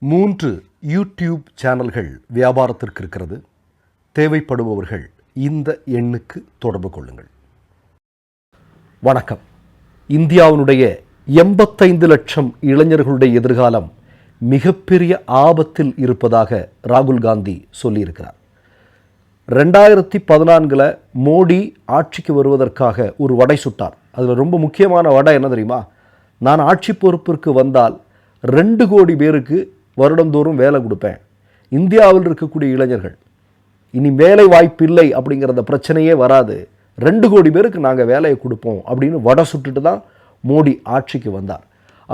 மூன்று யூடியூப் சேனல்கள் வியாபாரத்திற்கு இருக்கிறது. தேவைப்படுபவர்கள் இந்த எண்ணுக்கு தொடர்பு கொள்ளுங்கள். வணக்கம். இந்தியாவினுடைய எண்பத்தைந்து லட்சம் இளைஞர்களுடைய எதிர்காலம் மிகப்பெரிய ஆபத்தில் இருப்பதாக ராகுல் காந்தி சொல்லியிருக்கிறார். ரெண்டாயிரத்தி பதினான்கில் மோடி ஆட்சிக்கு வருவதற்காக ஒரு வடை சுட்டார். அதில் ரொம்ப முக்கியமான வடை என்ன தெரியுமா? நான் ஆட்சி பொறுப்பிற்கு வந்தால் ரெண்டு கோடி பேருக்கு வருடந்தோறும் வேலை கொடுப்பேன். இந்தியாவில் இருக்கக்கூடிய இளைஞர்கள் இனி வேலை வாய்ப்பில்லை அப்படிங்கிற அந்த பிரச்சனையே வராது. ரெண்டு கோடி பேருக்கு நாங்கள் வேலையை கொடுப்போம் அப்படின்னு வடை சுட்டுட்டு தான் மோடி ஆட்சிக்கு வந்தார்.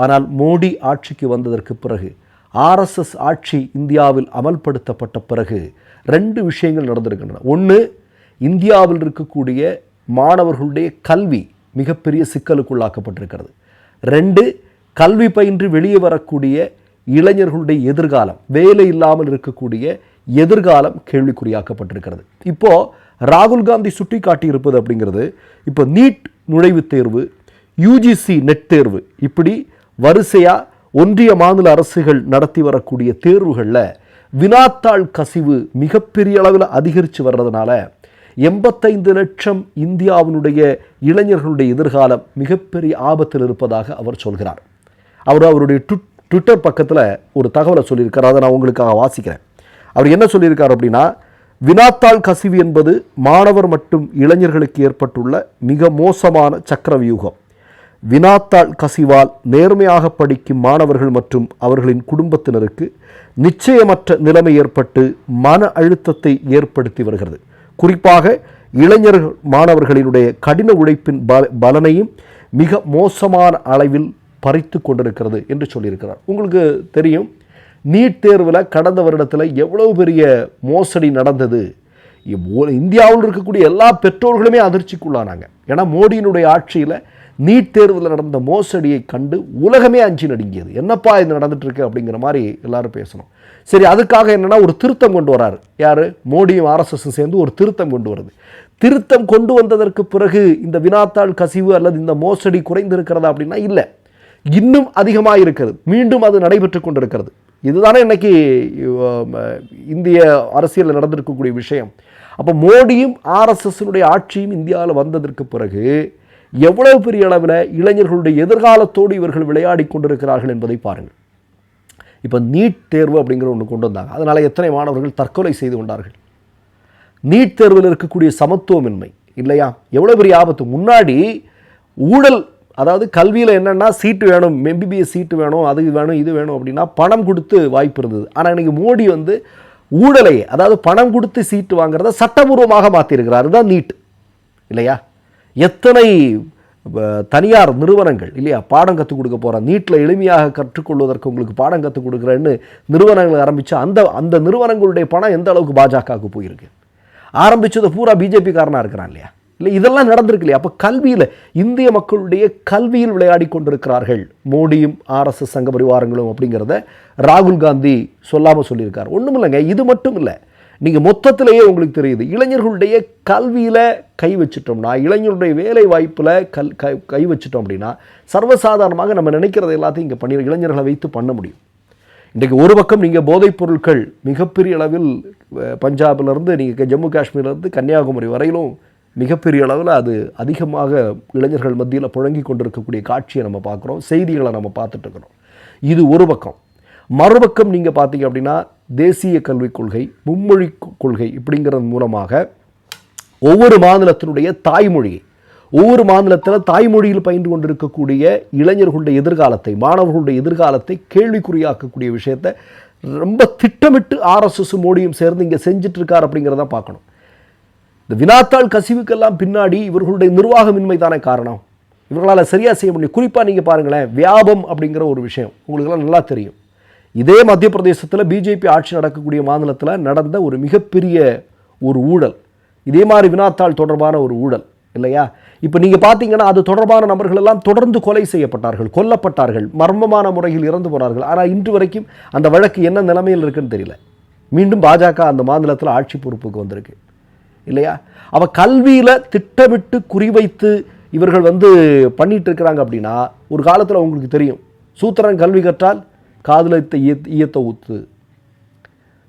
ஆனால் மோடி ஆட்சிக்கு வந்ததற்கு பிறகு ஆர்எஸ்எஸ் ஆட்சி இந்தியாவில் அமல்படுத்தப்பட்ட பிறகு ரெண்டு விஷயங்கள் நடந்திருக்கின்றன. ஒன்று இந்தியாவில் இருக்கக்கூடிய மாணவர்களுடைய கல்வி மிகப்பெரிய சிக்கலுக்குள்ளாக்கப்பட்டிருக்கிறது. ரெண்டு கல்வி பயின்று வெளியே வரக்கூடிய இளைஞர்களுடைய எதிர்காலம் வேலை இல்லாமல் இருக்கக்கூடிய எதிர்காலம் கேள்விக்குறியாக்கப்பட்டிருக்கிறது. இப்போ ராகுல் காந்தி சுட்டி காட்டியிருப்பது அப்படிங்கிறது இப்போ நீட் நுழைவுத் தேர்வு யூஜிசி நெட் தேர்வு இப்படி வரிசையாக ஒன்றிய மாநில அரசுகள் நடத்தி வரக்கூடிய தேர்வுகளில் வினாத்தாள் கசிவு மிகப்பெரிய அளவில் அதிகரித்து வர்றதுனால எண்பத்தைந்து லட்சம் இந்தியாவினுடைய இளைஞர்களுடைய எதிர்காலம் மிகப்பெரிய ஆபத்தில் இருப்பதாக அவர் சொல்கிறார். அவர் அவருடைய ட்விட் ட்விட்டர் பக்கத்தில் ஒரு தகவலை சொல்லியிருக்கார். அதை நான் உங்களுக்காக வாசிக்கிறேன். அவர் என்ன சொல்லியிருக்கார் அப்படின்னா வினாத்தாள் கசிவு என்பது மாணவர் மற்றும் இளைஞர்களுக்கு ஏற்பட்டுள்ள மிக மோசமான சக்கரவியூகம். வினாத்தாள் கசிவால் நேர்மையாக படிக்கும் மாணவர்கள் மற்றும் அவர்களின் குடும்பத்தினருக்கு நிச்சயமற்ற நிலைமை ஏற்பட்டு மன அழுத்தத்தை ஏற்படுத்தி வருகிறது. குறிப்பாக இளைஞர்கள் மாணவர்களினுடைய கடின உழைப்பின் பல பலனையும் மிக மோசமான அளவில் பறித்து கொண்டிருக்கிறது என்று சொல்லியிருக்கிறார். உங்களுக்கு தெரியும் நீட் தேர்வில் கடந்த வருடத்தில் எவ்வளவு பெரிய மோசடி நடந்தது. இந்தியாவில் இருக்கக்கூடிய எல்லா பெற்றோர்களுமே அதிர்ச்சிக்குள்ளானாங்க. ஏன்னா மோடியினுடைய ஆட்சியில் நீட் தேர்வில் நடந்த மோசடியை கண்டு உலகமே அஞ்சி நடுங்கியது. என்னப்பா இது நடந்துட்டுருக்கு? அப்படிங்கிற மாதிரி எல்லாரும் பேசணும். சரி அதுக்காக என்னன்னா ஒரு திருத்தம் கொண்டு வராரு. யார்? மோடியும் ஆர்எஸ்எஸும் சேர்ந்து ஒரு திருத்தம் கொண்டு வருது. திருத்தம் கொண்டு வந்ததற்கு பிறகு இந்த வினாத்தாள் கசிவு அல்லது இந்த மோசடி குறைந்திருக்கிறதா அப்படின்னா இல்லை. இன்னும் அதிகமாக இருக்கிறது மீண்டும் அது நடைபெற்று கொண்டிருக்கிறது. இதுதானே இன்னைக்கு இந்திய அரசியலில் நடந்திருக்கக்கூடிய விஷயம். அப்போ மோடியும் ஆர்எஸ்எஸ்னுடைய ஆட்சியும் இந்தியாவில் வந்ததற்கு பிறகு எவ்வளவு பெரிய அளவில் இளைஞர்களுடைய எதிர்காலத்தோடு இவர்கள் விளையாடி கொண்டிருக்கிறார்கள் என்பதை பாருங்கள். இப்போ நீட் தேர்வு அப்படிங்கிற ஒன்று கொண்டு வந்தாங்க. அதனால் எத்தனை மாணவர்கள் தற்கொலை செய்து கொண்டார்கள்? நீட் தேர்வில் இருக்கக்கூடிய சமத்துவமின்மை இல்லையா? எவ்வளோ பெரிய ஆபத்து. முன்னாடி ஊழல் அதாவது கல்வியில் என்னென்னா சீட்டு வேணும் எம்பிபிஎஸ் சீட்டு வேணும் அது வேணும் இது வேணும் அப்படின்னா பணம் கொடுத்து வாய்ப்பு இருந்தது. ஆனால் இன்றைக்கி மோடி வந்து ஊழலை அதாவது பணம் கொடுத்து சீட்டு வாங்குறத சட்டபூர்வமாக மாற்றிருக்கிறார் தான் நீட். இல்லையா? எத்தனை தனியார் நிறுவனங்கள் இல்லையா? பாடம் கற்றுக் கொடுக்க போகிறோம் நீட்டில் எளிமையாக கற்றுக்கொள்வதற்கு உங்களுக்கு பாடம் கற்றுக் கொடுக்குறேன்னு நிறுவனங்கள் ஆரம்பித்து அந்த அந்த நிறுவனங்களுடைய பணம் எந்த அளவுக்கு பாஜகவுக்கு போயிருக்கு? ஆரம்பித்ததை பூரா பிஜேபி காரனாக இருக்கிறான் இல்லையா? இல்லை இதெல்லாம் நடந்திருக்கு இல்லையா அப்போ கல்வியில் இந்திய மக்களுடைய கல்வியில் விளையாடி கொண்டிருக்கிறார்கள் மோடியும் ஆர்எஸ்எஸ் சங்க பரிவாரங்களும் அப்படிங்கிறத ராகுல் காந்தி சொல்லாமல் சொல்லியிருக்கார். ஒன்றும் இல்லைங்க இது மட்டும் இல்லை நீங்கள் மொத்தத்திலேயே உங்களுக்கு தெரியுது இளைஞர்களுடைய கல்வியில் கை வச்சிட்டோம்னா இளைஞருடைய வேலை வாய்ப்பில் கல் கை கை வச்சிட்டோம் அப்படின்னா சர்வசாதாரணமாக நம்ம நினைக்கிறத எல்லாத்தையும் இங்கே பண்ணி இளைஞர்களை வைத்து பண்ண முடியும். இன்றைக்கு ஒரு பக்கம் நீங்கள் போதைப் பொருட்கள் மிகப்பெரிய அளவில் பஞ்சாபிலிருந்து நீங்கள் ஜம்மு காஷ்மீர்லேருந்து கன்னியாகுமரி வரையிலும் மிகப்பெரிய அளவில் அது அதிகமாக இளைஞர்கள் மத்தியில் புழங்கி கொண்டிருக்கக்கூடிய காட்சியை நம்ம பார்க்குறோம் செய்திகளை நம்ம பார்த்துட்ருக்குறோம் இது ஒரு பக்கம். மறுபக்கம் நீங்கள் பார்த்தீங்க அப்படின்னா தேசிய கல்விக் கொள்கை மும்மொழி கொள்கை இப்படிங்கிறது மூலமாக ஒவ்வொரு மாநிலத்தினுடைய தாய்மொழியை ஒவ்வொரு மாநிலத்தில் தாய்மொழியில் பயின்று கொண்டிருக்கக்கூடிய இளைஞர்களுடைய எதிர்காலத்தை மாணவர்களுடைய எதிர்காலத்தை கேள்விக்குறியாக்கக்கூடிய விஷயத்தை ரொம்ப திட்டமிட்டு ஆர்எஸ்எஸ் மோடியும் சேர்ந்து இங்கே செஞ்சிட்ருக்கார் அப்படிங்கிறத பார்க்கணும். இந்த வினாத்தாள் கசிவுக்கெல்லாம் பின்னாடி இவர்களுடைய நிர்வாகமின்மை தானே காரணம். இவர்களால் சரியாக செய்ய முடியும். குறிப்பாக நீங்கள் பாருங்களேன் வியாபம் அப்படிங்கிற ஒரு விஷயம் உங்களுக்கெல்லாம் நல்லா தெரியும். இதே மத்திய பிரதேசத்தில் பிஜேபி ஆட்சி நடக்கக்கூடிய மாநிலத்தில் நடந்த ஒரு மிகப்பெரிய ஒரு ஊழல். இதே மாதிரி வினாத்தாள் தொடர்பான ஒரு ஊழல் இல்லையா? இப்போ நீங்கள் பார்த்தீங்கன்னா அது தொடர்பான நபர்கள் எல்லாம் தொடர்ந்து கொலை செய்யப்பட்டார்கள் கொல்லப்பட்டார்கள் மர்மமான முறையில் இறந்து போனார்கள். ஆனால் இன்று வரைக்கும் அந்த வழக்கு என்ன நிலைமையில் இருக்குன்னு தெரியல. மீண்டும் பாஜக அந்த மாநிலத்தில் ஆட்சி பொறுப்புக்கு வந்திருக்கு. இல்லையா? அவ கல்வியில் திட்டமிட்டு குறிவைத்து இவர்கள் வந்து பண்ணிட்டு இருக்கிறாங்க அப்படின்னா ஒரு காலத்தில் அவங்களுக்கு தெரியும். சூத்திரன் கல்வி கற்றால் காதலித்த ஈயத்தை ஊத்து.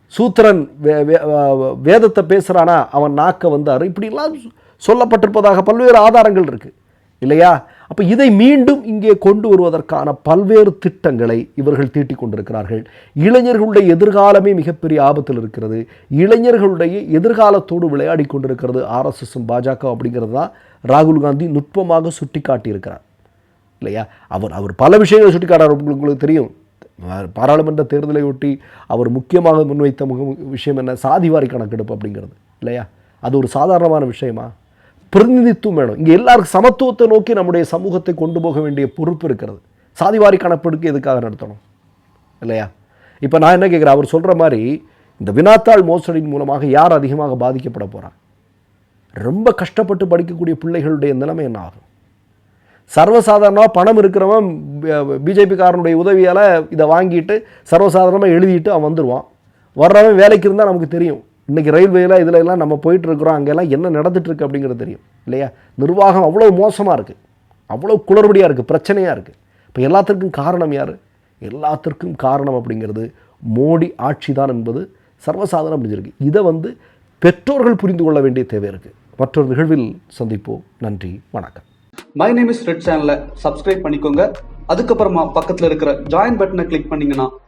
சூத்திரன் வே- வே- வேதத்தை பேசுகிறானா அவன் நாக்க வந்தார் இப்படிலாம் சொல்லப்பட்டிருப்பதாக பல்வேறு ஆதாரங்கள் இருக்கு. இல்லையா? அப்போ இதை மீண்டும் இங்கே கொண்டு வருவதற்கான பல்வேறு திட்டங்களை இவர்கள் தீட்டிக் கொண்டிருக்கிறார்கள். இளைஞர்களுடைய எதிர்காலமே மிகப்பெரிய ஆபத்தில் இருக்கிறது. இளைஞர்களுடைய எதிர்காலத்தோடு விளையாடி கொண்டிருக்கிறது ஆர்எஸ்எஸும் பாஜக அப்படிங்கிறது தான் ராகுல் காந்தி நுட்பமாக சுட்டி காட்டியிருக்கிறார் இல்லையா? அவர் அவர் பல விஷயங்களை சுட்டிக்காட்டார் உங்களுக்கு உங்களுக்கு தெரியும். பாராளுமன்ற தேர்தலை ஒட்டி அவர் முக்கியமாக முன்வைத்த முக விஷயம் என்ன? சாதிவாரி கணக்கெடுப்பு அப்படிங்கிறது. இல்லையா? அது ஒரு சாதாரணமான விஷயமா? பிரதிநிதித்துவம் வேணும். இங்கே எல்லாருக்கும் சமத்துவத்தை நோக்கி நம்முடைய சமூகத்தை கொண்டு போக வேண்டிய பொறுப்பு இருக்கிறது. சாதிவாரி கணப்பெடுக்கு எதுக்காக நடத்தணும்? இல்லையா? இப்போ நான் என்ன கேட்குறேன் அவர் சொல்கிற மாதிரி இந்த வினாத்தாள் மோசடியின் மூலமாக யார் அதிகமாக பாதிக்கப்பட போகிறாங்க ரொம்ப கஷ்டப்பட்டு படிக்கக்கூடிய பிள்ளைகளுடைய நிலைமை என்ன ஆகும்? சர்வசாதாரணமாக பணம் இருக்கிறவன் பிஜேபிக்காரனுடைய உதவியால் இதை வாங்கிட்டு சர்வசாதாரணமாக எழுதிட்டு அவன் வந்துடுவான் வர்றவன் வேலைக்கு இருந்தால் நமக்கு தெரியும். இன்றைக்கி ரயில்வேல இதில் எல்லாம் நம்ம போயிட்டுருக்குறோம் அங்கெல்லாம் என்ன நடந்துட்டுருக்கு அப்படிங்கிறது தெரியும். இல்லையா? நிர்வாகம் அவ்வளோ மோசமாக இருக்குது அவ்வளோ குளறுபடியாக இருக்குது பிரச்சனையாக இருக்குது இப்போ எல்லாத்திற்கும் காரணம் யார்? எல்லாத்திற்கும் காரணம் அப்படிங்கிறது மோடி ஆட்சி தான் என்பது சர்வசாதாரணம் முடிஞ்சிருக்கு இதை வந்து பெற்றோர்கள் புரிந்து கொள்ள வேண்டிய தேவை இருக்குது மற்றொரு நிகழ்வில் சந்திப்போம். நன்றி வணக்கம். மை நேம் இஸ் ரெட் சேனலை சப்ஸ்கிரைப் பண்ணிக்கோங்க. அதுக்கப்புறமா பக்கத்தில் இருக்கிற ஜாயின் பட்டனை கிளிக் பண்ணிங்கன்னா